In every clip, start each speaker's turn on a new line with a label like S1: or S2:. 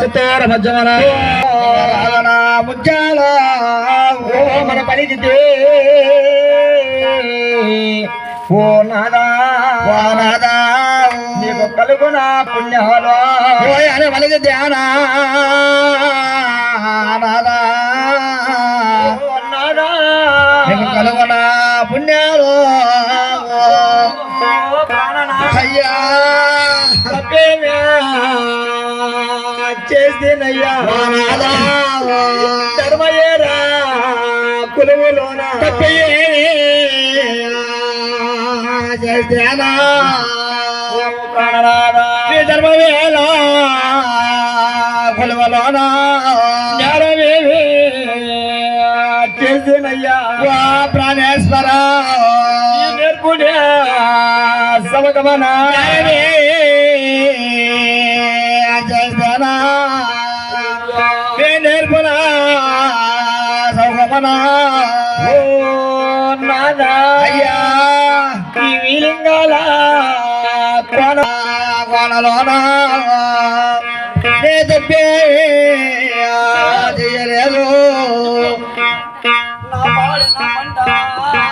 S1: సితార భజమన ముత్యాల. ఓ మన పలికితే ఓ నాదా. ఓ నాదా. నీకు కలుగున పుణ్యాలు. అనే పలికితే నాదా. నీకు కలుగున పుణ్యాలు. అయ్యా. చేసినయ్యా. ధర్మయ్యేరా కులువులోన. చేసేనా ధర్మవేళ కులువలోన. జ్ఞానమేమి. సమగమన నేర్పునా? సమగమన అయ్యా. ఈ వీలింగాల కోన కోనలోన? నే తప్పే చేయలేదు పాడిన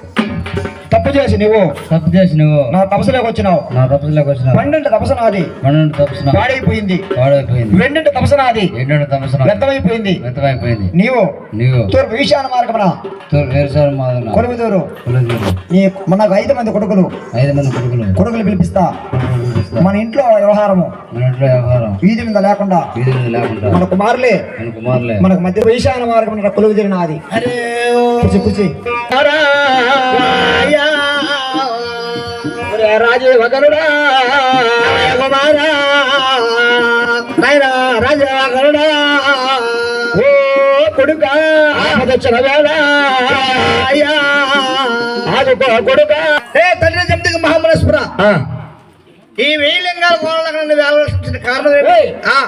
S1: తప్పు చేసి నువ్వు తప్పు చేసి నువ్వు. నా తపసులోకి వచ్చినావు.
S2: నా తపస్సులోకి వచ్చిన
S1: పన్నెండు తపసు నాది.
S2: పన్నెండు తపస్సు
S1: పాడైపోయింది.
S2: పాడైపోయింది.
S1: రెండింటి తపసు నాది.
S2: ఎన్నెండు తపస్సు
S1: వ్యర్థమైపోయింది.
S2: వ్యర్థమైపోయింది.
S1: నీవు
S2: నీవు.
S1: తూర్పు ఈశాన మార్గమున.
S2: తూరు వేరుసారి మాదన
S1: కొలువుదూరు.
S2: కులదీరు
S1: నీ మనకు ఐదు మంది కొడుకులు.
S2: ఐదు మంది కొడుకులు.
S1: కొడుకులు పిలిపిస్తా. మన ఇంట్లో వ్యవహారము.
S2: మన ఇంట్లో వ్యవహారం.
S1: వీధి మీద లేకుండా.
S2: వీధి మీద లేకుండా.
S1: మన కుమారులే.
S2: మన కుమారులే.
S1: మనకు మధ్య ఈశాన మార్గం కొలువు తీరినది కూర్చి కూర్చి రాజీవ గరుడా కుమారా. రాజీవ గరుడా ఓ కొడుక ఆపదొచ్చిన వేళ. అయ్యా ఆదుకో కొడుక. ఏ తండ్రి చెప్తే మహామనేశ్వర ఈ వేలింగాల కారణం ఏంటి? ఆ.